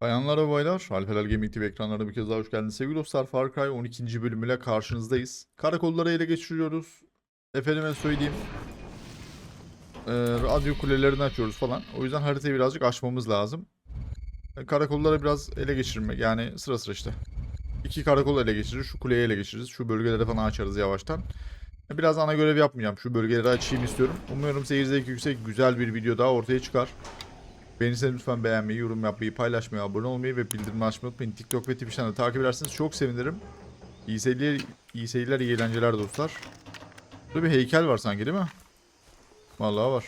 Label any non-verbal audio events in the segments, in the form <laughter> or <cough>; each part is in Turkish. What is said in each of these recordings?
Bayanlar ve baylar, Alpeler Gaming TV ekranlarına bir kez daha hoş geldiniz. Sevgili dostlar, Far Cry 12. bölümüyle karşınızdayız. Karakolları ele geçiriyoruz. Efendime söyleyeyim. Ee, radyo kulelerini açıyoruz falan. O yüzden haritayı birazcık aşmamız lazım. Ee, Karakolları biraz ele geçirmek, yani sıra sıra işte. İki karakol ele geçiririz, şu kuleyi ele geçiririz. Şu bölgeleri falan açarız yavaştan. Ee, Biraz ana görev yapmayacağım. Şu bölgeleri açayım istiyorum. Umuyorum seyir zevki yüksek, güzel bir video daha ortaya çıkar. Beğenirseniz lütfen beğenmeyi, yorum yapmayı, paylaşmayı, abone olmayı ve bildirim açmayı unutmayın. TikTok ve Twitch'ten de takip ederseniz çok sevinirim. İyi seyirler, iyi seyirler, iyi eğlenceler dostlar. Burada bir heykel var sanki değil mi? Vallahi var.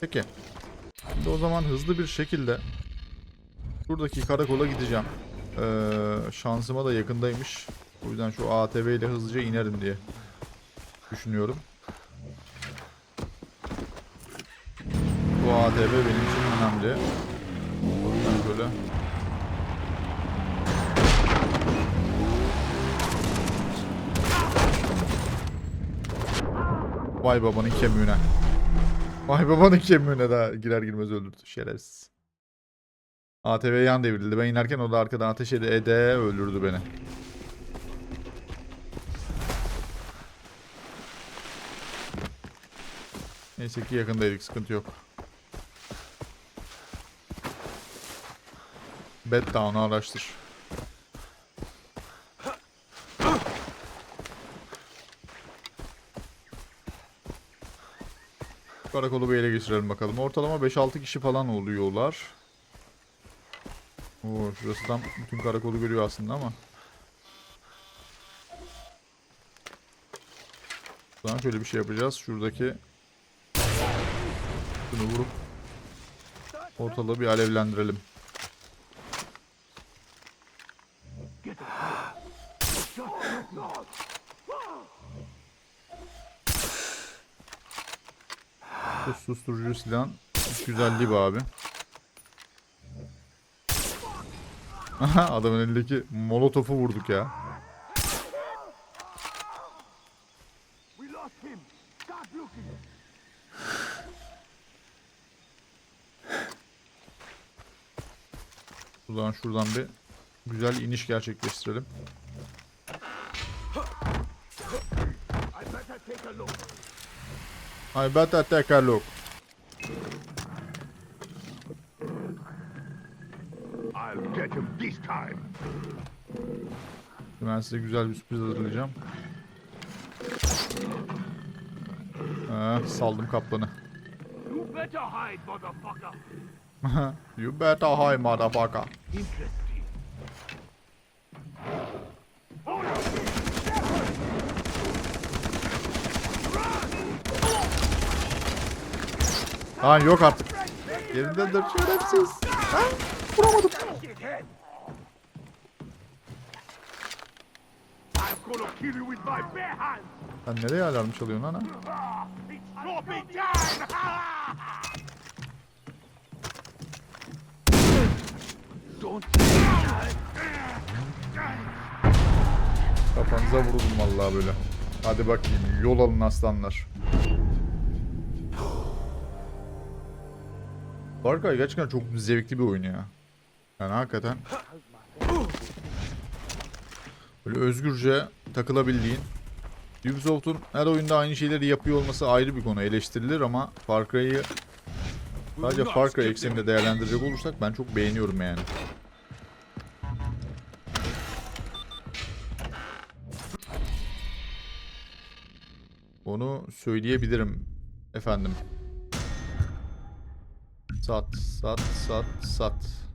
Peki. Şimdi o zaman hızlı bir şekilde şuradaki karakola gideceğim. Ee, şansıma da yakındaymış. O yüzden şu ATV ile hızlıca inerim diye düşünüyorum. Bu ATV benim için önemli. O yüzden şöyle. Vay babanın kemiğine. Vay babanın kemiğine daha girer girmez öldürdü şerefsiz. ATV yan devrildi. Ben inerken o da arkadan ateş ede ede öldürdü beni. Neyse ki yakındaydık sıkıntı yok. Bed down'u araştır. Karakolu bir ele geçirelim bakalım. Ortalama 5-6 kişi falan oluyorlar. Oo, şurası tam bütün karakolu görüyor aslında ama. Zaman şöyle bir şey yapacağız. Şuradaki şunu vurup ortalığı bir alevlendirelim. Susturucu silahın güzelliği bu abi. Aha adamın elindeki molotofu vurduk ya. O şuradan bir güzel iniş gerçekleştirelim. I better take a look. I better take a look. I'll get him this time. Ben size güzel bir sürpriz hazırlayacağım. Ah, saldım kaplanı. You better hide, motherfucker. <laughs> you better hide motherfucker. Ha yok artık. Yerindedir şerefsiz. Ha? Vuramadım. Sen nereye alarm çalıyorsun. <laughs> Don't. Kafanıza vuruldum vallahi böyle. Hadi bakayım yol alın aslanlar. Far Cry gerçekten çok zevkli bir oyun ya. Yani hakikaten böyle özgürce takılabildiğin Ubisoft'un her oyunda aynı şeyleri yapıyor olması ayrı bir konu eleştirilir ama Far Cry'ı sadece Far Cry ekseninde değerlendirecek olursak ben çok beğeniyorum yani. Onu söyleyebilirim efendim. Sat, sat, sat, sat.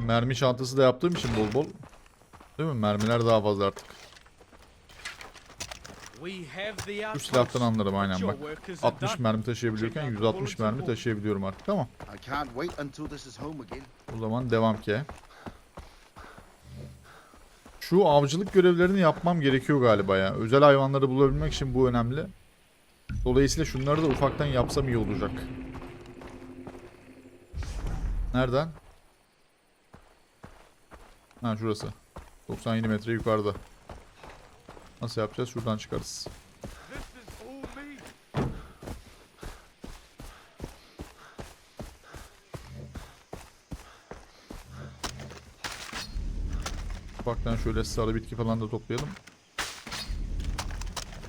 Mermi çantası da yaptığım için bol bol. Değil mi? Mermiler daha fazla artık. Bu silahtan anlarım aynen bak. 60 mermi taşıyabiliyorken 160 mermi taşıyabiliyorum artık ama. O zaman devam ki. Şu avcılık görevlerini yapmam gerekiyor galiba ya. Özel hayvanları bulabilmek için bu önemli. Dolayısıyla şunları da ufaktan yapsam iyi olacak. Nereden? Ha şurası. 97 metre yukarıda. Nasıl yapacağız? Şuradan çıkarız. Ufaktan şöyle sarı bitki falan da toplayalım.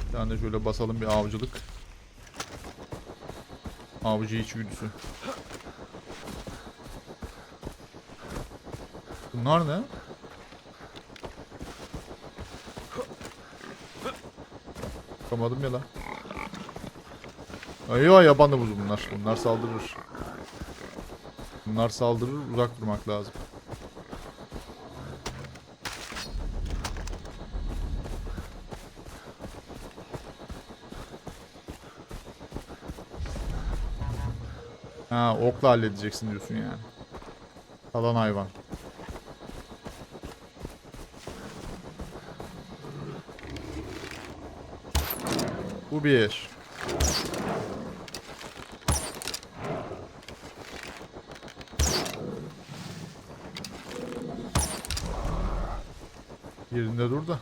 Bir tane şöyle basalım bir avcılık. Avcı içgüdüsü. Bunlar ne? Bakamadım ya lan. Eyvah yaban domuzu bunlar. Bunlar saldırır. Bunlar saldırır uzak durmak lazım. Ha okla halledeceksin diyorsun yani. Kalan hayvan. Bu bir. Yerinde dur da.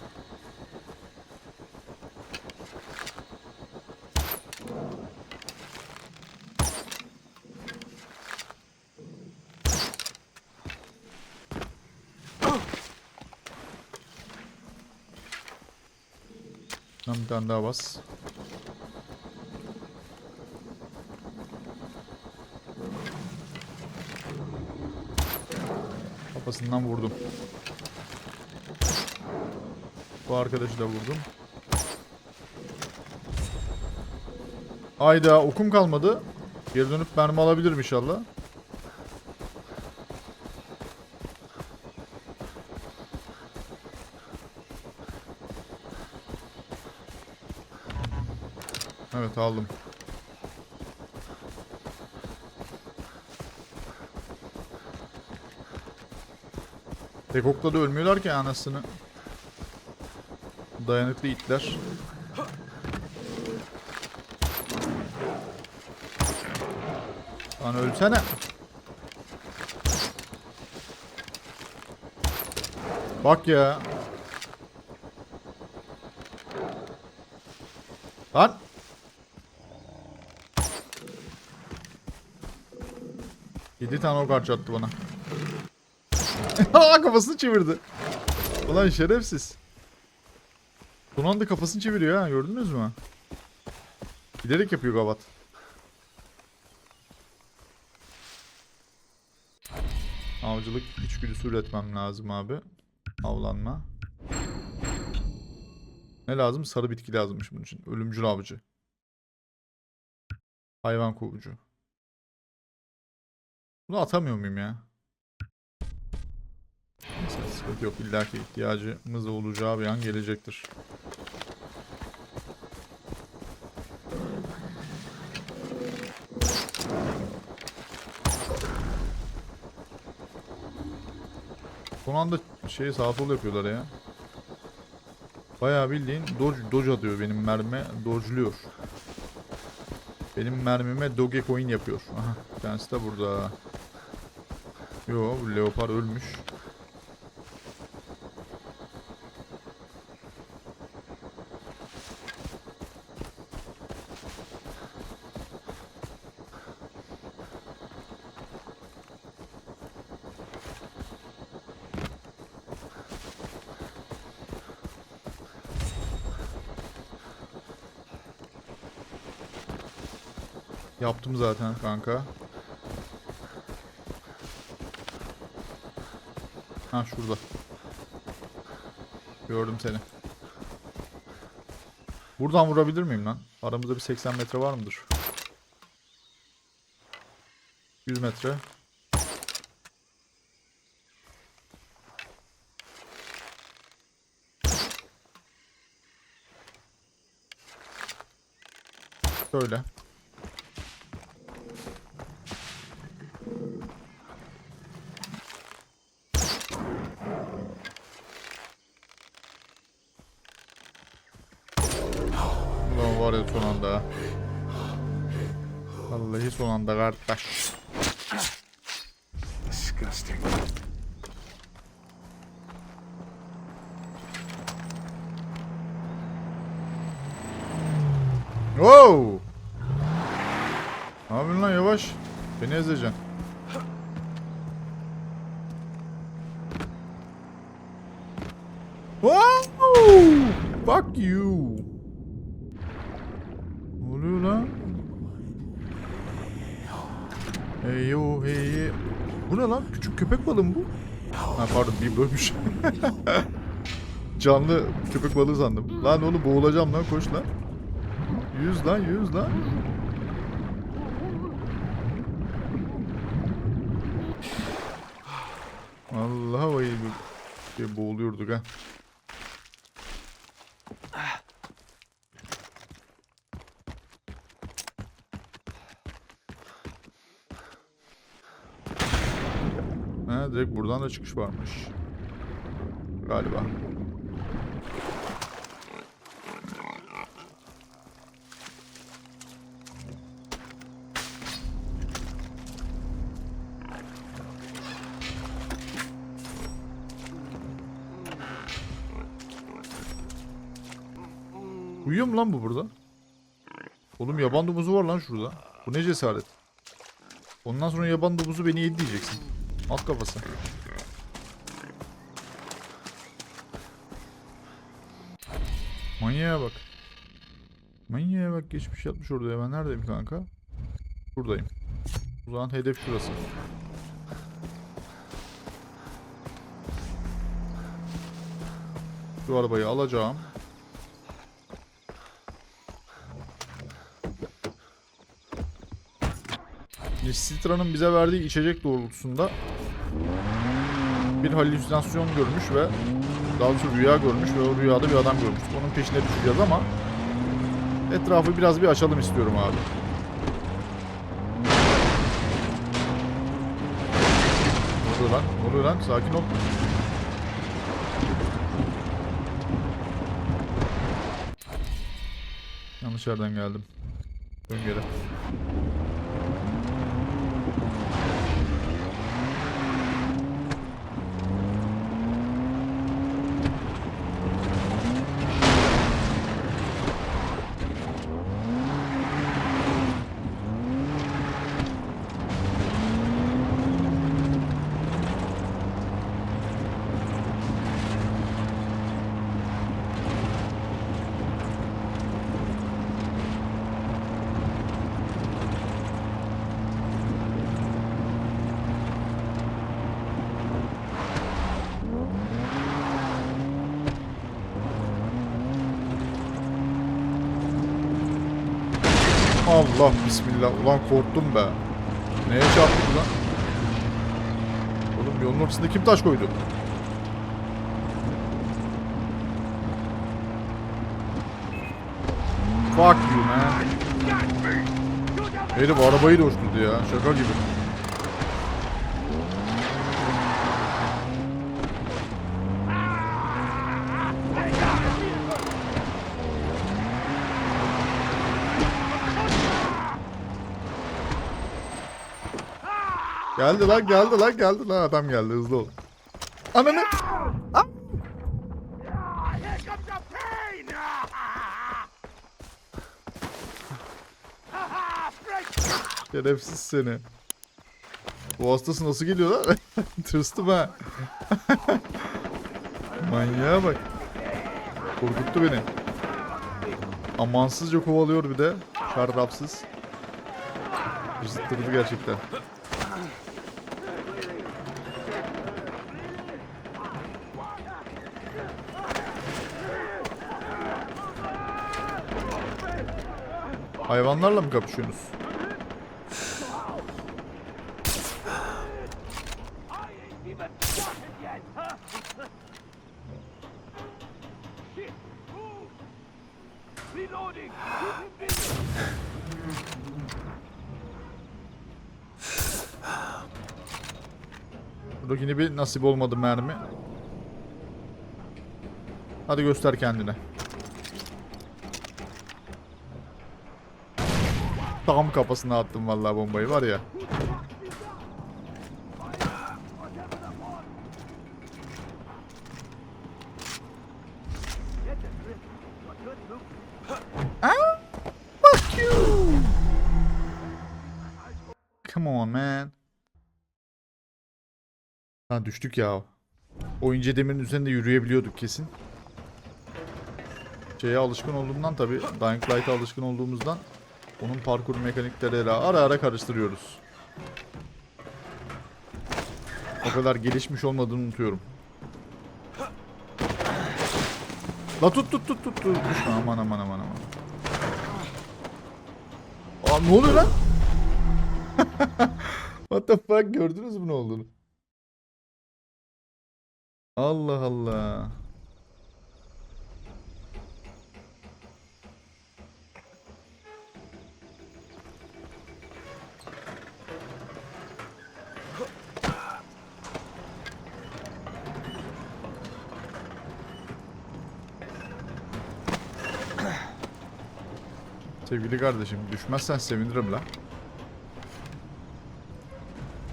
Bir tane daha bas. Kafasından vurdum. Bu arkadaşı da vurdum. Ayda okum kalmadı. Geri dönüp mermi alabilirim inşallah. Evet aldım. Tek okla da ölmüyorlar ki anasını. Dayanıklı itler. Lan ölsene. Bak ya. Lan. Yedi tane ok harcattı bana. <laughs> Aa kafasını çevirdi. Ulan şerefsiz. Son anda kafasını çeviriyor ha gördünüz mü? Giderek yapıyor gavat. Avcılık içgüdüsü üretmem lazım abi. Avlanma. Ne lazım? Sarı bitki lazımmış bunun için. Ölümcül avcı. Hayvan kovucu. Bunu atamıyor muyum ya? Sıkıntı yok. İlla ki ihtiyacımız olacağı bir an gelecektir. Son anda şey sağ sol yapıyorlar ya. Bayağı bildiğin dodge, dodge atıyor benim mermime. Dodge'luyor. Benim mermime Dogecoin yapıyor. Aha bir de burada. Yo leopar ölmüş. Zaten kanka. Ha şurada. Gördüm seni. Buradan vurabilir miyim lan? Aramızda bir 80 metre var mıdır? 100 metre. Şöyle. Kartlar. Disgusting. Wow! Ne yapıyorsun lan yavaş? Beni ezeceksin. Wow! Fuck you! Bu ne lan? Küçük köpek balığı mı bu? Ha pardon bir bölmüş. Canlı köpek balığı sandım. Lan oğlum boğulacağım lan koş lan. Yüz lan yüz lan. Allah vay. Şey boğuluyorduk ha. Ha direkt buradan da çıkış varmış. Galiba. Uyuyor mu lan bu burada? Oğlum yaban domuzu var lan şurada. Bu ne cesaret. Ondan sonra yaban domuzu beni yedi diyeceksin. Alt kafası. Manyağa bak. Manyağa bak geçmiş yatmış orada ya. Ben neredeyim kanka? Buradayım. O zaman hedef şurası. Şu arabayı alacağım. Citra'nın bize verdiği içecek doğrultusunda bir halüsinasyon görmüş ve daha doğrusu rüya görmüş ve o rüyada bir adam görmüş. Onun peşine düşeceğiz ama etrafı biraz bir açalım istiyorum abi. Ne oluyor lan? Ne oluyor lan? Sakin ol. Yanlış yerden geldim. Dön geri. Allah bismillah. Ulan korktum be. Neye çarptık lan? Oğlum yolun ortasında kim taş koydu? Fuck you man. Herif arabayı da uçturdu ya. Şaka gibi. Geldi lan geldi lan geldi lan adam geldi hızlı ol. Ananı. Şerefsiz seni. Bu hastası nasıl geliyor lan? <laughs> Tırstım ha. <laughs> Manyağa bak. Korkuttu beni. Amansızca kovalıyor bir de. Şarrapsız. Zıttırdı gerçekten. Hayvanlarla mı kapışıyorsunuz? I ain't even started yet! Huh? Shit! Move! Reloading! Keep him busy! Burada yine bir nasip olmadı mermi. Hadi göster kendine. Tam kafasına attım vallahi bombayı var ya. Ah, fuck you. Come on man. Ha düştük ya. O ince demirin üzerinde yürüyebiliyorduk kesin. Şeye alışkın olduğumdan tabi Dying Light'a alışkın olduğumuzdan onun parkur mekanikleriyle ara ara karıştırıyoruz. O kadar gelişmiş olmadığını unutuyorum. La tut tut tut tut tut. Aman aman aman aman. Aa ne oluyor lan? <laughs> What the fuck gördünüz mü ne olduğunu? Allah Allah. Sevgili kardeşim düşmezsen sevinirim la.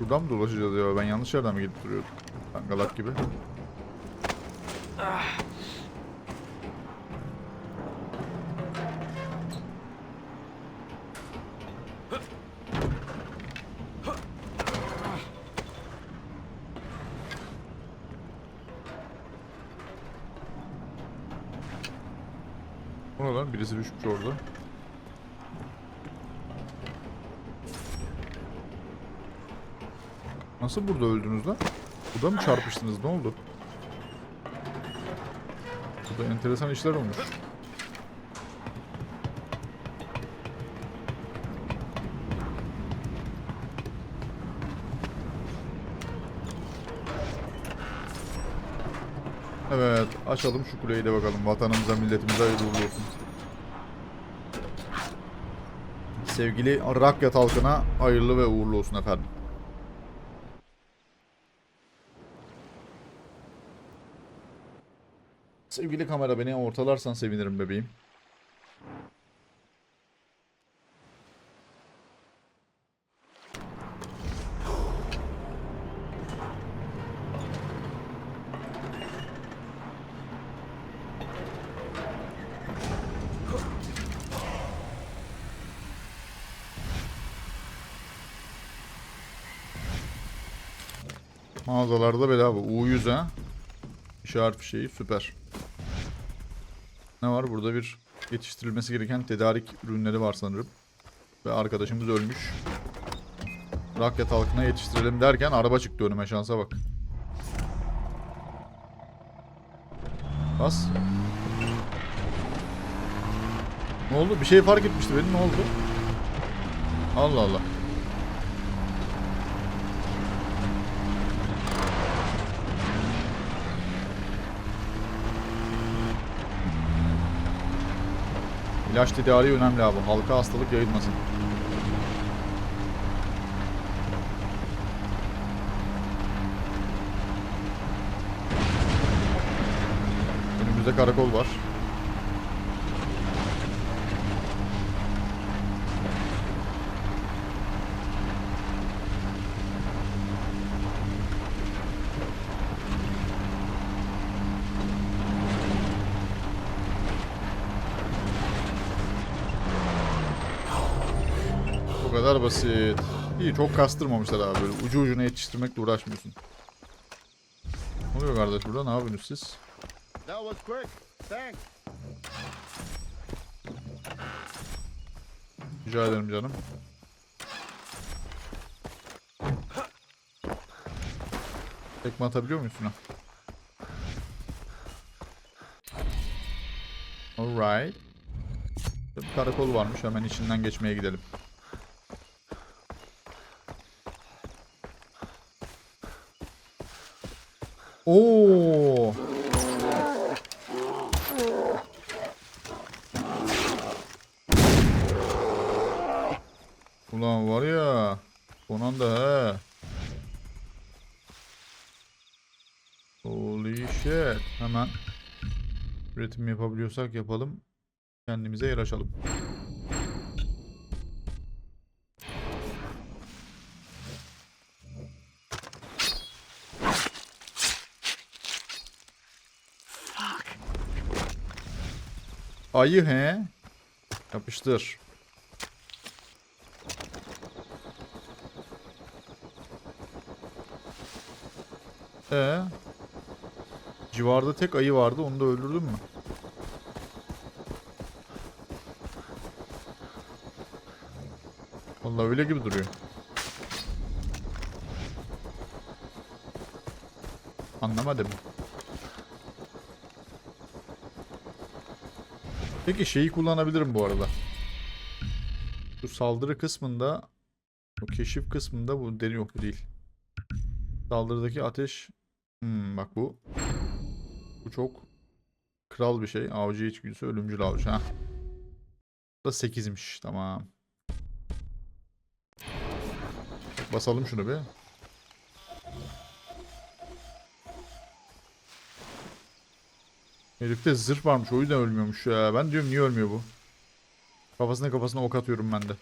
Buradan mı dolaşacağız ya? Ben yanlış yerden mi gidip duruyordum? Dangalak gibi. Lan? Birisi düşmüş orada. Nasıl burada öldünüz lan? Burada mı çarpıştınız? Ne oldu? Burada enteresan işler olmuş. Evet, açalım şu kuleyi de bakalım. Vatanımıza, milletimize hayırlı olsun. Sevgili Rakyat halkına hayırlı ve uğurlu olsun efendim. Sevgili kamera beni ortalarsan sevinirim bebeğim. Mağazalarda bedava. U100 ha. İşaret fişeği süper. Ne var? Burada bir yetiştirilmesi gereken tedarik ürünleri var sanırım. Ve arkadaşımız ölmüş. Rakyat halkına yetiştirelim derken araba çıktı önüme şansa bak. Bas. Ne oldu? Bir şey fark etmişti benim. Ne oldu? Allah Allah. İlaç tedariği önemli abi. Halka hastalık yayılmasın. Önümüzde karakol var. Kadar basit. İyi çok kastırmamışlar abi böyle ucu ucuna yetiştirmekle uğraşmıyorsun. Ne oluyor kardeş burada ne yapıyorsunuz siz? That was quick. Thanks. Rica ederim canım. Tekme atabiliyor muyuz şuna? Alright. Bir karakol varmış hemen içinden geçmeye gidelim. Oo. Ulan var ya. Son anda he. Holy shit. Hemen üretim yapabiliyorsak yapalım. Kendimize yer açalım. ayı he. Yapıştır. Ee, civarda tek ayı vardı. Onu da öldürdün mü? Vallahi öyle gibi duruyor. Anlamadım. Peki şeyi kullanabilirim bu arada. Bu saldırı kısmında bu keşif kısmında bu deri yok değil. Saldırıdaki ateş hmm, bak bu bu çok kral bir şey. Avcı içgüdüsü ölümcül avcı. Ha. Bu da 8'miş. Tamam. Basalım şunu bir. Herifte zırh varmış o yüzden ölmüyormuş ya. Ben diyorum niye ölmüyor bu? Kafasına kafasına ok atıyorum ben de.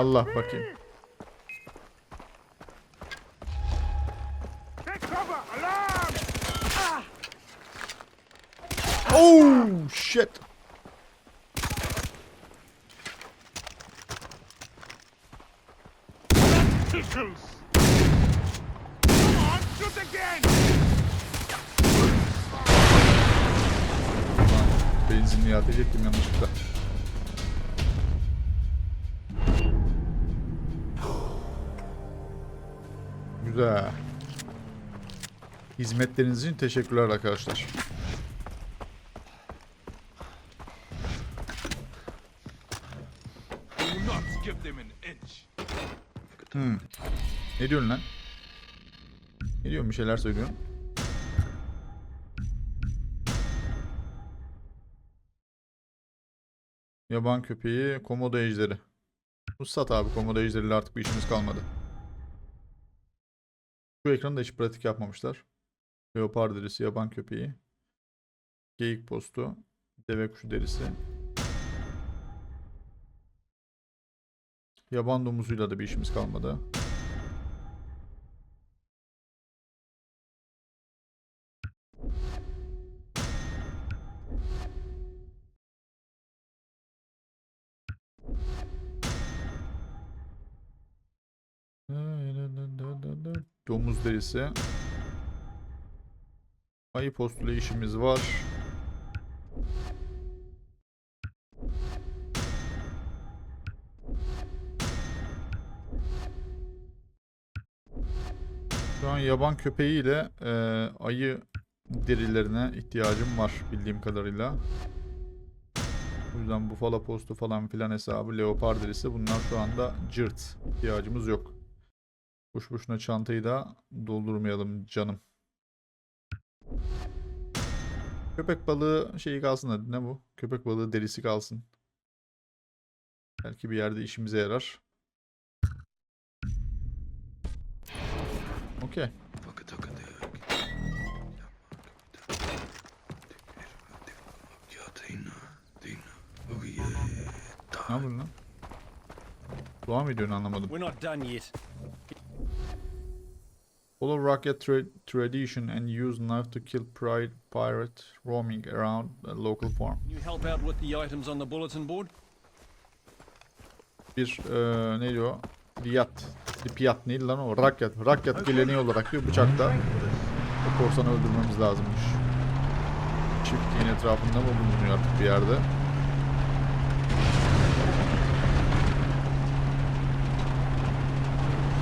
Yallah bakayım. Hizmetleriniz için teşekkürler arkadaşlar. Hmm. Ne diyorsun lan? Ne diyorsun bir şeyler söylüyorsun? Yaban köpeği, komodo ejderi. Usat abi komodo ejderiyle artık bir işimiz kalmadı. Şu ekranda hiç pratik yapmamışlar. Leopar derisi, yaban köpeği. Geyik postu, deve kuşu derisi. Yaban domuzuyla da bir işimiz kalmadı. Domuz derisi. Ayı postuyla işimiz var. Şu an yaban köpeği ile e, ayı derilerine ihtiyacım var bildiğim kadarıyla. O yüzden bufala postu falan filan hesabı, leopar derisi bunlar şu anda cırt. ihtiyacımız yok. Boş boşuna çantayı da doldurmayalım canım. Köpek balığı şeyi kalsın hadi ne bu? Köpek balığı derisi kalsın. Belki bir yerde işimize yarar. Okey. Ne yapıyorsun lan? Dua mı ediyorsun anlamadım. We're not done yet. Follow rocket tra- tradition and use knife to kill pride pirate roaming around a local farm. Can you help out with the items on the bulletin board? Bir eee ne diyor? Riyat. Lipiyat neydi lan o? Rakyat. Rakyat geleneği olarak diyor bıçakta o korsanı öldürmemiz lazımmış. Çiftliğin etrafında mı bulunuyor artık bir yerde?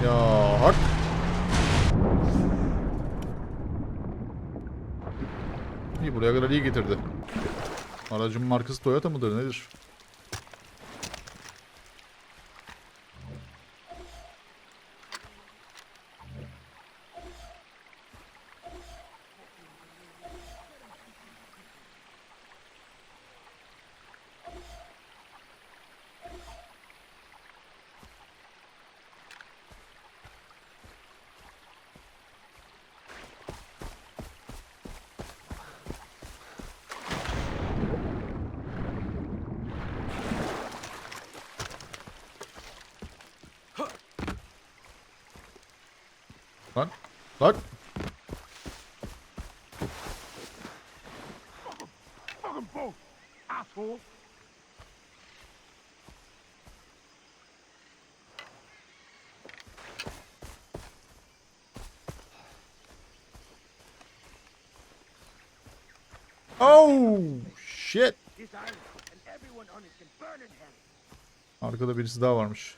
Ya hak. İyi buraya kadar iyi getirdi. Aracın markası Toyota mıdır nedir? Lan. Lan. Oh shit. Arkada birisi daha varmış.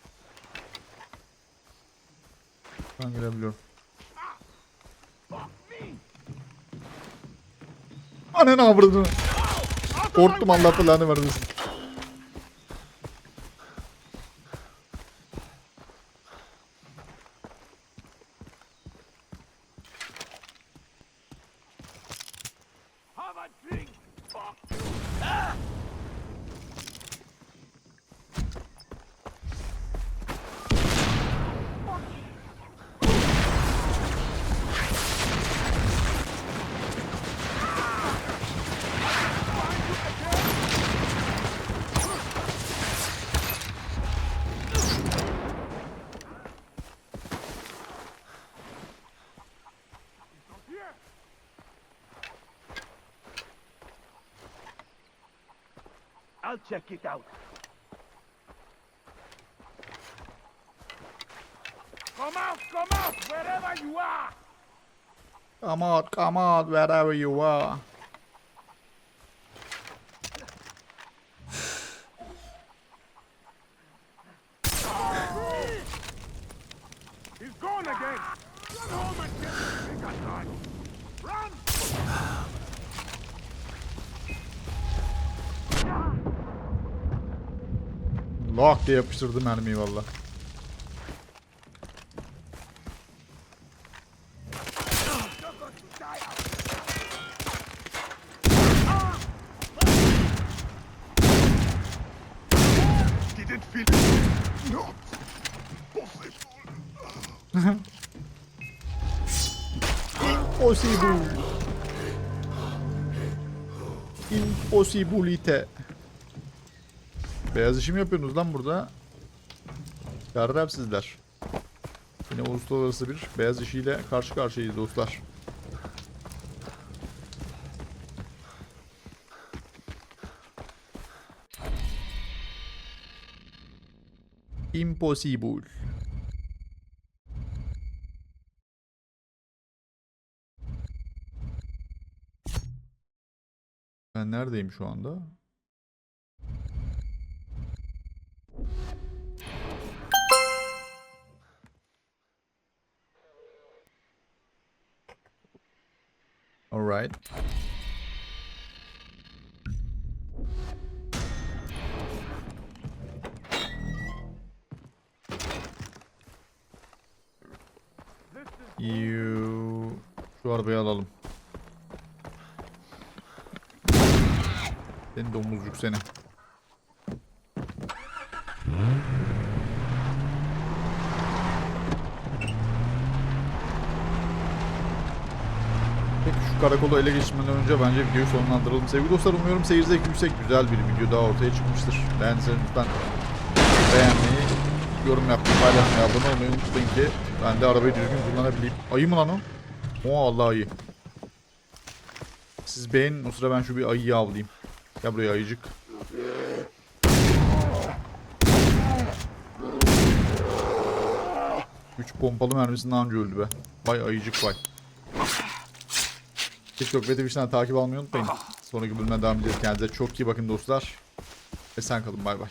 Ben girebiliyorum. Ananı avradını. Korktum Allah belanı vermesin. It out. Come out, come out, wherever you are. Come out, come out, wherever you are. Lock diye yapıştırdı mermiyi valla. <laughs> Impossible. Impossibilite. Beyaz işi mi yapıyorsunuz lan burada? Yarrab sizler. Yine uluslararası bir beyaz işiyle karşı karşıyayız dostlar. Impossible. Ben neredeyim şu anda? All right. You... Şu arabayı alalım. Seni domuzcuk seni. Karakolu ele geçirmeden önce bence videoyu sonlandıralım. Sevgili dostlar umuyorum seyir zevki yüksek güzel bir video daha ortaya çıkmıştır. Beğendiyseniz lütfen beğenmeyi, yorum yapmayı, paylaşmayı, abone olmayı unutmayın ki ben de arabayı düzgün kullanabileyim. Ayı mı lan o? O Allah ayı. Siz beğenin o sıra ben şu bir ayıyı avlayayım. Gel buraya ayıcık. Üç pompalı mermisinden anca öldü be. Vay ayıcık vay. TikTok ve Twitch'ten takip almayı unutmayın. Sonraki bölümden devam edeceğiz. Kendinize çok iyi bakın dostlar. Esen kalın bay bay.